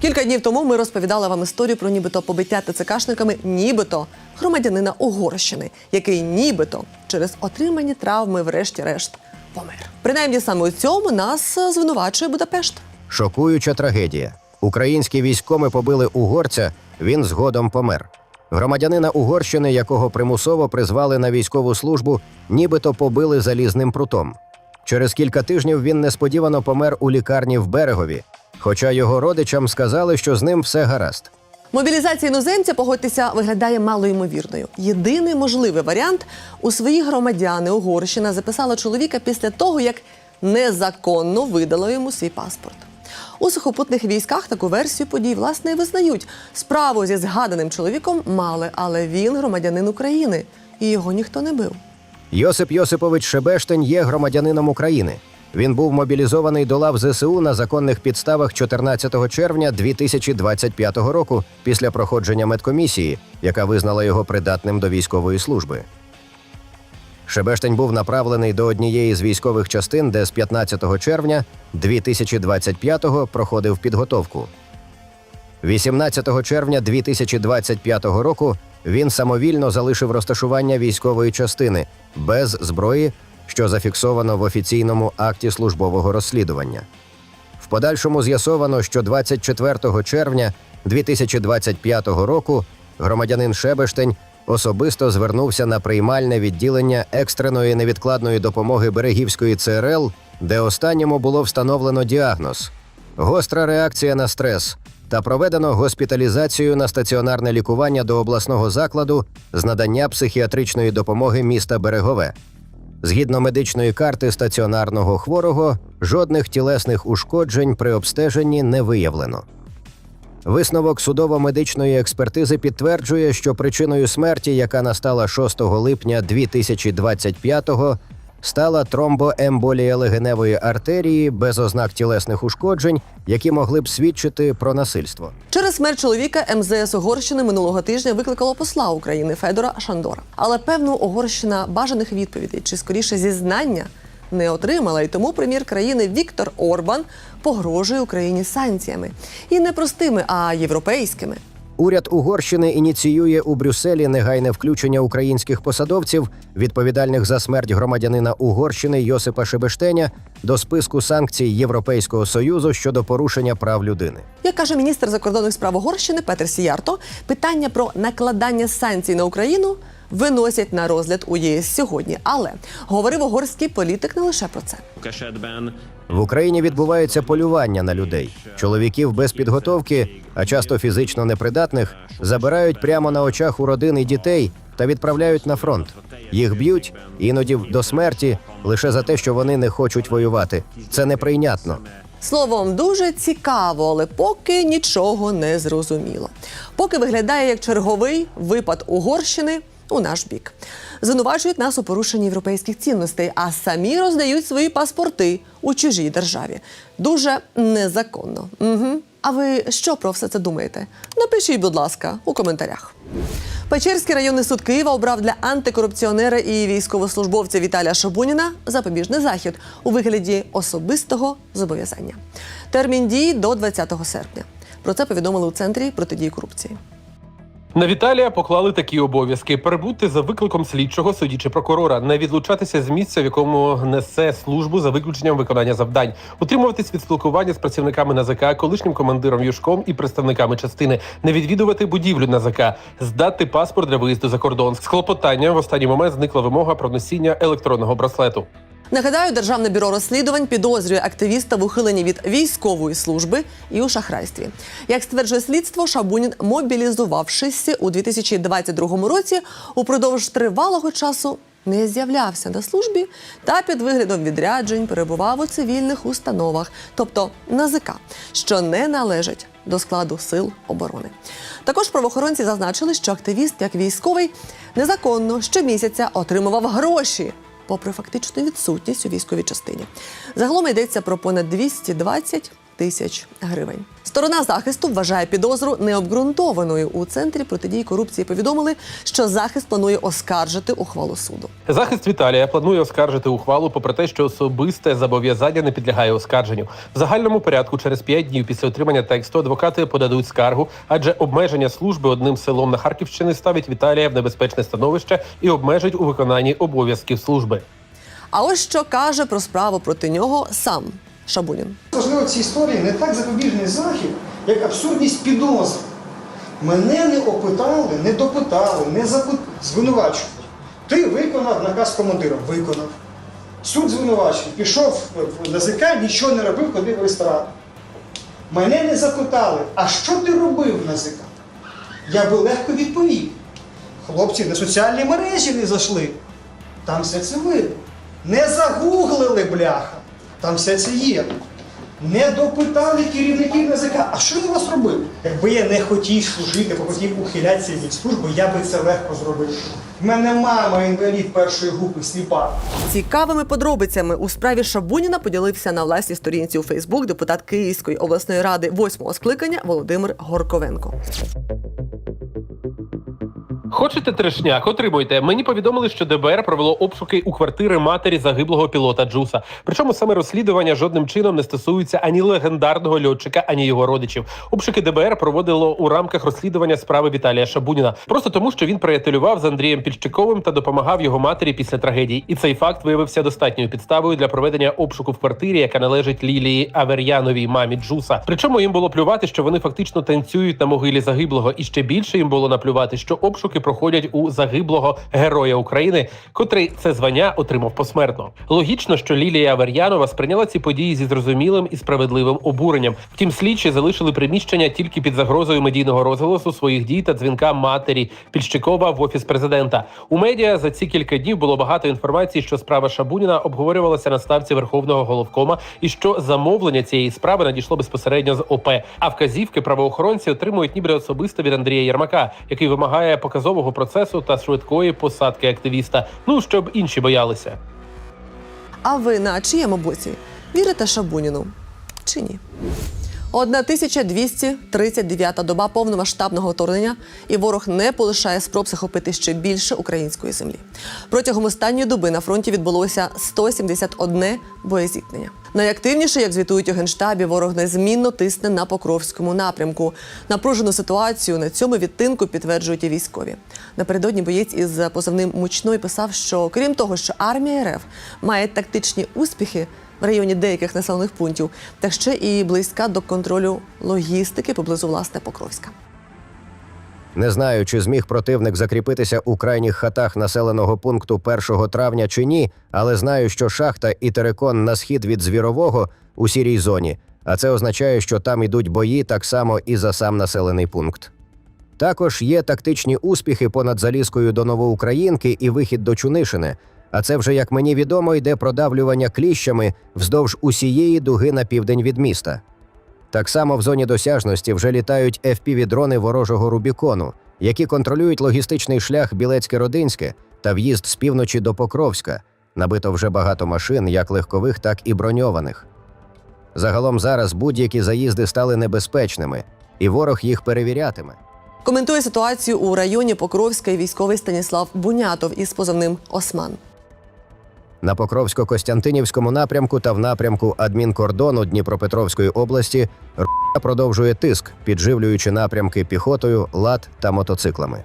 Кілька днів тому ми розповідали вам історію про нібито побиття ТЦКшниками, нібито громадянина Угорщини, який нібито через отримані травми, врешті-решт, помер. Принаймні саме у цьому нас е, звинувачує Будапешт. Шокуюча трагедія. Українські військоми побили угорця, він згодом помер. Громадянина Угорщини, якого примусово призвали на військову службу, нібито побили залізним прутом. Через кілька тижнів він несподівано помер у лікарні в Берегові, хоча його родичам сказали, що з ним все гаразд. Мобілізація іноземця, погодьтеся, виглядає малоймовірною. Єдиний можливий варіант у свої громадяни Угорщина записала чоловіка після того, як незаконно видала йому свій паспорт. У сухопутних військах таку версію подій власне і визнають. Справу зі згаданим чоловіком мали, але він громадянин України, і його ніхто не бив. Йосип Йосипович Шебештень є громадянином України. Він був мобілізований до лав ЗСУ на законних підставах 14 червня 2025 року після проходження медкомісії, яка визнала його придатним до військової служби. Шебештень був направлений до однієї з військових частин, де з 15 червня 2025 проходив підготовку. 18 червня 2025 року він самовільно залишив розташування військової частини без зброї, що зафіксовано в офіційному акті службового розслідування. В подальшому з'ясовано, що 24 червня 2025 року громадянин Шебештень особисто звернувся на приймальне відділення екстреної невідкладної допомоги Берегівської ЦРЛ, де останньому було встановлено діагноз гостра реакція на стрес та проведено госпіталізацію на стаціонарне лікування до обласного закладу з надання психіатричної допомоги міста Берегове. Згідно медичної карти стаціонарного хворого, жодних тілесних ушкоджень при обстеженні не виявлено. Висновок судово-медичної експертизи підтверджує, що причиною смерті, яка настала 6 липня 2025-го, стала тромбоемболія легеневої артерії без ознак тілесних ушкоджень, які могли б свідчити про насильство. Через смерть чоловіка МЗС Угорщини минулого тижня викликало посла України Федора Шандора. Але певно, Угорщина бажаних відповідей чи скоріше зізнання не отримала, і тому прем'єр країни Віктор Орбан погрожує Україні санкціями і не простими, а європейськими. Уряд Угорщини ініціює у Брюсселі негайне включення українських посадовців, відповідальних за смерть громадянина Угорщини Йосипа Шебештеня, до списку санкцій Європейського союзу щодо порушення прав людини. Як каже міністр закордонних справ Угорщини Петер Сіярто, питання про накладання санкцій на Україну виносять на розгляд у ЄС сьогодні. Але говорив угорський політик не лише про це. В Україні відбувається полювання на людей. Чоловіків без підготовки, а часто фізично непридатних, забирають прямо на очах у родин і дітей та відправляють на фронт. Їх б'ють іноді до смерті лише за те, що вони не хочуть воювати. Це неприйнятно. Словом, дуже цікаво, але поки нічого не зрозуміло. Поки виглядає як черговий випад Угорщини у наш бік. Звинувачують нас у порушенні європейських цінностей, а самі роздають свої паспорти у чужій державі. Дуже незаконно. Угу. А ви що про все це думаєте? Напишіть, будь ласка, у коментарях. Печерський районний суд Києва обрав для антикорупціонера і військовослужбовця Віталія Шабуніна запобіжний захід у вигляді особистого зобов'язання. Термін дії до 20 серпня. Про це повідомили у центрі протидії корупції. На Віталія поклали такі обов'язки: перебути за викликом слідчого судді чи прокурора, не відлучатися з місця, в якому несе службу за виключенням виконання завдань, утримуватись від спілкування з працівниками НАЗК, колишнім командиром Юшком і представниками частини, не відвідувати будівлю НАЗК, здати паспорт для виїзду за кордон. З клопотанням в останній момент зникла вимога про носіння електронного браслету. Нагадаю, Державне бюро розслідувань підозрює активіста в ухиленні від військової служби і у шахрайстві. Як стверджує слідство, Шабунін, мобілізувавшись у 2022 році, упродовж тривалого часу не з'являвся на службі та під виглядом відряджень перебував у цивільних установах, тобто НАЗК, що не належать до складу сил оборони. Також правоохоронці зазначили, що активіст, як військовий, незаконно щомісяця отримував гроші попри фактичну відсутність у військовій частині. Загалом йдеться про понад 220 тисяч гривень. Сторона захисту вважає підозру необґрунтованою. У центрі протидії корупції повідомили, що захист планує оскаржити ухвалу суду. Захист Віталія планує оскаржити ухвалу, попри те, що особисте зобов'язання не підлягає оскарженню. В загальному порядку через 5 днів після отримання тексту адвокати подадуть скаргу, адже обмеження служби одним селом на Харківщині ставить Віталія в небезпечне становище і обмежить у виконанні обов'язків служби. А ось що каже про справу проти нього сам Шабунін. Можливо, в цій історії не так запобіжний захід, як абсурдність підозри. Мене не опитали, не допитали, не запит... звинувачують. Ти виконав наказ командира. Виконав. Суд звинувачений. Пішов в НАЗК, нічого не робив, ходив в ресторан. Мене не запитали, а що ти робив в НАЗК? Я би легко відповів. Хлопці на соціальні мережі не зайшли. Там все це видно. Не загуглили, бляха. Там все це є. Не допитали керівників НАЗК. А що я вас робив? Якби я не хотів служити, бо хотів ухилятися від служби, я би це легко зробив. В мене мама інвалід першої групи сліпа. Цікавими подробицями у справі Шабуніна поділився на власній сторінці у Фейсбук депутат Київської обласної ради восьмого скликання Володимир Горковенко. Хочете трешняк? Отримуйте. Мені повідомили, що ДБР провело обшуки у квартири матері загиблого пілота Джуса. Причому саме розслідування жодним чином не стосується ані легендарного льотчика, ані його родичів. Обшуки ДБР проводило у рамках розслідування справи Віталія Шабуніна, просто тому, що він приятелював з Андрієм Пільщиковим та допомагав його матері після трагедії. І цей факт виявився достатньою підставою для проведення обшуку в квартирі, яка належить Лілії Авер'яновій, мамі Джуса. Причому їм було плювати, що вони фактично танцюють на могилі загиблого, і ще більше їм було наплювати, що обшуки проходять у загиблого героя України, котрий це звання отримав посмертно. Логічно, що Лілія Авер'янова сприйняла ці події зі зрозумілим і справедливим обуренням. Втім, слідчі залишили приміщення тільки під загрозою медійного розголосу своїх дій та дзвінка матері Пільщикова в офіс президента. У медіа за ці кілька днів було багато інформації, що справа Шабуніна обговорювалася на ставці верховного головкома, і що замовлення цієї справи надійшло безпосередньо з ОП. А вказівки правоохоронці отримують ніби особисто від Андрія Єрмака, який вимагає показового процесу та швидкої посадки активіста. Ну щоб інші боялися. А ви на чиєму боці? Вірите Шабуніну чи ні? 1239 доба повномасштабного вторгнення, і ворог не полишає спроб захопити ще більше української землі. Протягом останньої доби на фронті відбулося 171 боєзіткнення. Найактивніше, як звітують у генштабі, ворог незмінно тисне на Покровському напрямку. Напружену ситуацію на цьому відтинку підтверджують і військові. Напередодні боєць із позивним мучной писав, що крім того, що армія РФ має тактичні успіхи в районі деяких населених пунктів, та ще і близька до контролю логістики поблизу власне Покровська. Не знаю, чи зміг противник закріпитися у крайніх хатах населеного пункту 1 травня чи ні, але знаю, що шахта і терекон на схід від звірового у сірій зоні, а це означає, що там ідуть бої так само і за сам населений пункт. Також є тактичні успіхи понад Залізкою до Новоукраїнки і вихід до Чунишини. А це вже, як мені відомо, йде продавлювання кліщами вздовж усієї дуги на південь від міста. Так само в зоні досяжності вже літають FPV-дрони ворожого Рубікону, які контролюють логістичний шлях Білецьке-Родинське та в'їзд з півночі до Покровська. Набито вже багато машин, як легкових, так і броньованих. Загалом зараз будь-які заїзди стали небезпечними, і ворог їх перевірятиме. Коментує ситуацію у районі Покровська і військовий Станіслав Бунятов із позивним Осман. На Покровсько-Костянтинівському напрямку та в напрямку адмінкордону Дніпропетровської області РУ продовжує тиск, підживлюючи напрямки піхотою, лад та мотоциклами.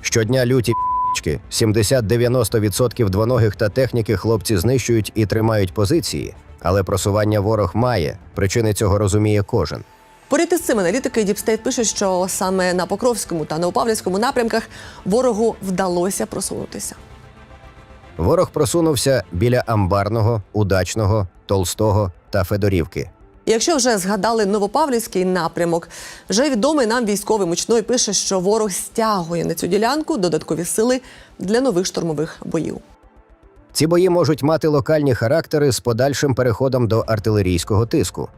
Щодня люті п***чки, 70-90% двоногих та техніки хлопці знищують і тримають позиції, але просування ворог має. Причини цього розуміє кожен. Поряд із цим аналітики Діпстейт пишуть, що саме на Покровському та Новопавлівському напрямках ворогу вдалося просунутися. Ворог просунувся біля Амбарного, Удачного, Толстого та Федорівки. Якщо вже згадали Новопавлівський напрямок, вже відомий нам військовий мучной пише, що ворог стягує на цю ділянку додаткові сили для нових штурмових боїв. Ці бої можуть мати локальні характери з подальшим переходом до артилерійського тиску.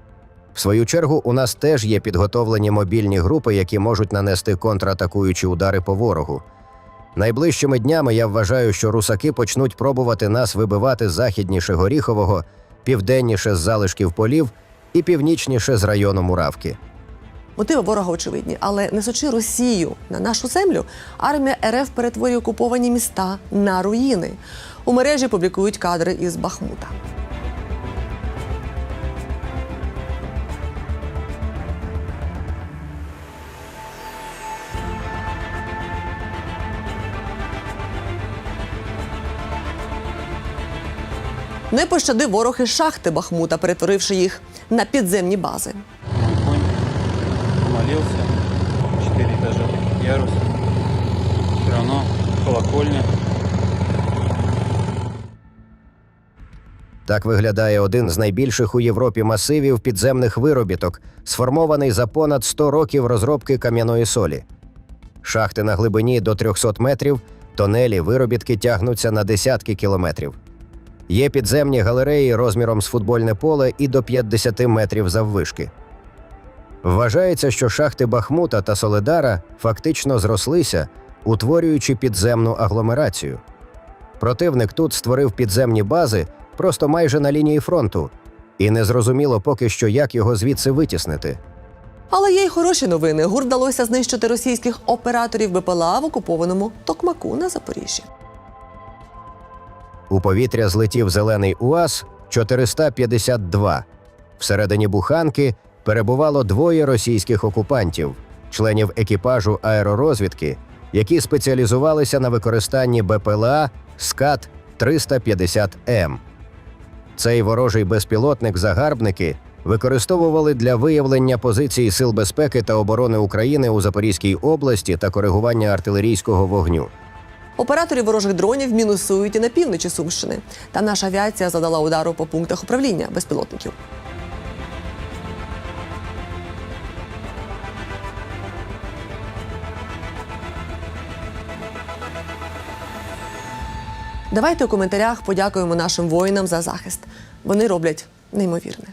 В свою чергу, у нас теж є підготовлені мобільні групи, які можуть нанести контратакуючі удари по ворогу. Найближчими днями я вважаю, що русаки почнуть пробувати нас вибивати західніше Горіхового, південніше з залишків полів і північніше з району Муравки. Мотиви ворога очевидні, але несучи Росію на нашу землю, армія РФ перетворює окуповані міста на руїни. У мережі публікують кадри із Бахмута. Не пощадив ворог і шахти Бахмута, перетворивши їх на підземні бази. Конь молился, четыре этажа, ярус. Все равно колокольня. Так виглядає один з найбільших у Європі масивів підземних виробіток, сформований за понад 100 років розробки кам'яної солі. Шахти на глибині до 300 метрів, тонелі виробітки тягнуться на десятки кілометрів. Є підземні галереї розміром з футбольне поле і до 50 метрів заввишки. Вважається, що шахти Бахмута та Соледара фактично зрослися, утворюючи підземну агломерацію. Противник тут створив підземні бази просто майже на лінії фронту, і незрозуміло поки що, як його звідси витіснити. Але є й хороші новини. ГУР вдалося знищити російських операторів БПЛА в окупованому Токмаку на Запоріжжі. У повітря злетів зелений УАЗ 452. Всередині буханки перебувало двоє російських окупантів, членів екіпажу аеророзвідки, які спеціалізувалися на використанні БПЛА СКАТ 350М. Цей ворожий безпілотник загарбники використовували для виявлення позицій Сил безпеки та оборони України у Запорізькій області та коригування артилерійського вогню. Операторів ворожих дронів мінусують і на півночі Сумщини. Та наша авіація задала удару по пунктах управління безпілотників. Давайте у коментарях подякуємо нашим воїнам за захист. Вони роблять неймовірне.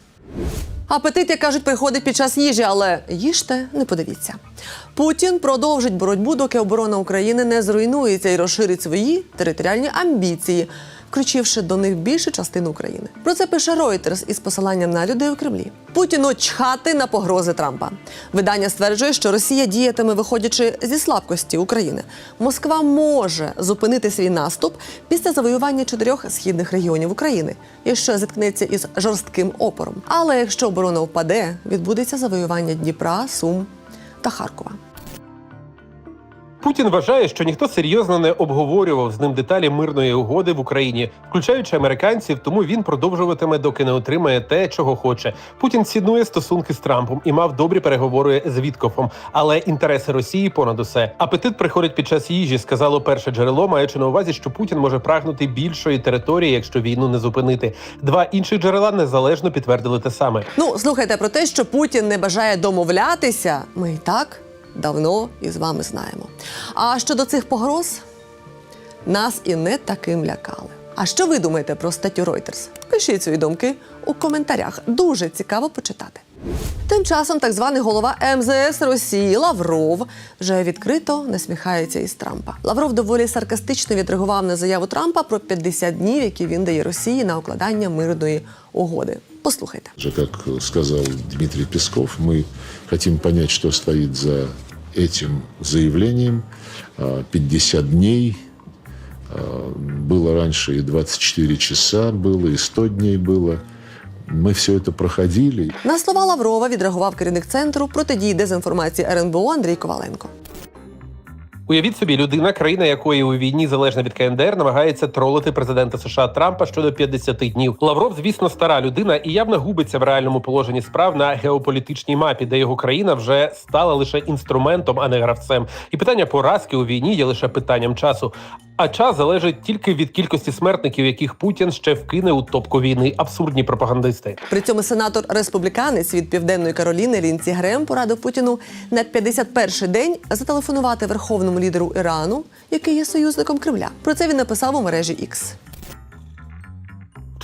Апетит, як кажуть, приходить під час їжі, але їжте, не подивіться. Путін продовжить боротьбу, доки оборона України не зруйнується і розширить свої територіальні амбіції, включивши до них більшу частину України. Про це пише Reuters із посиланням на людей у Кремлі. Путіну чхати на погрози Трампа. Видання стверджує, що Росія діятиме, виходячи зі слабкості України. Москва може зупинити свій наступ після завоювання чотирьох східних регіонів України, якщо зіткнеться із жорстким опором. Але якщо оборона впаде, відбудеться завоювання Дніпра, Сум та Харкова. Путін вважає, що ніхто серйозно не обговорював з ним деталі мирної угоди в Україні, включаючи американців. Тому він продовжуватиме, доки не отримає те, чого хоче. Путін цінує стосунки з Трампом і мав добрі переговори з Віткофом. Але інтереси Росії понад усе. Апетит приходить під час їжі, сказало перше джерело, маючи на увазі, що Путін може прагнути більшої території, якщо війну не зупинити. Два інших джерела незалежно підтвердили те саме. Ну, слухайте про те, що Путін не бажає домовлятися. Ми і так давно і з вами знаємо. А щодо цих погроз, нас і не таким лякали. А що ви думаєте про статтю Reuters? Пишіть свої думки у коментарях. Дуже цікаво почитати. Тим часом так званий голова МЗС Росії Лавров вже відкрито насміхається із Трампа. Лавров доволі саркастично відреагував на заяву Трампа про 50 днів, які він дає Росії на укладання мирної угоди. Послухайте. Же, как сказал Дмитрий Песков, мы хотим понять, что стоит за этим заявлением. А, 50 дней. А, Было раньше и 24 часа было, и 100 дней было. Мы все це проходили. На слова Лаврова відреагував керівник центру протидії дезінформації РНБО Андрій Коваленко. Уявіть собі, людина, країна якої у війні залежна від КНДР, намагається тролити президента США Трампа щодо 50 днів. Лавров, звісно, стара людина і явно губиться в реальному положенні справ на геополітичній мапі, де його країна вже стала лише інструментом, а не гравцем. І питання поразки у війні є лише питанням часу. А час залежить тільки від кількості смертників, яких Путін ще вкине у топку війни. Абсурдні пропагандисти. При цьому сенатор республіканець від Південної Кароліни Лінці Грем порадив Путіну на 51-й день зателефонувати верховному лідеру Ірану, який є союзником Кремля. Про це він написав у мережі X.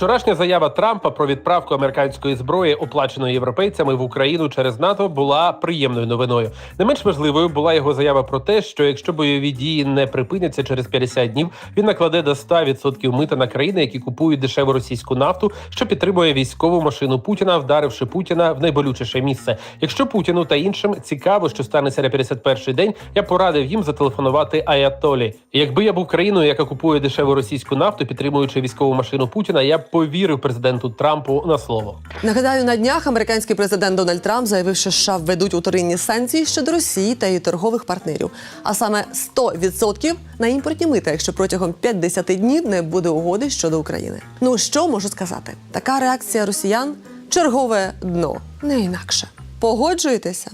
Вчорашня заява Трампа про відправку американської зброї, оплаченої європейцями в Україну через НАТО, була приємною новиною. Не менш важливою була його заява про те, що якщо бойові дії не припиняться через 50 днів, він накладе до 100% мита на країни, які купують дешеву російську нафту, що підтримує військову машину Путіна, вдаривши Путіна в найболючіше місце. Якщо Путіну та іншим цікаво, що станеться на 51-й день, я порадив їм зателефонувати Аятолі. Якби я був країною, яка купує дешеву російську нафту, підтримуючи військову машину Путіна, я б повірив президенту Трампу на слово. Нагадаю, на днях американський президент Дональд Трамп заявив, що США введуть уторинні санкції щодо Росії та її торгових партнерів, а саме 100% на імпортні мита, якщо протягом 50 днів не буде угоди щодо України. Ну що можу сказати? Така реакція росіян чергове дно, не інакше. Погоджуєтеся?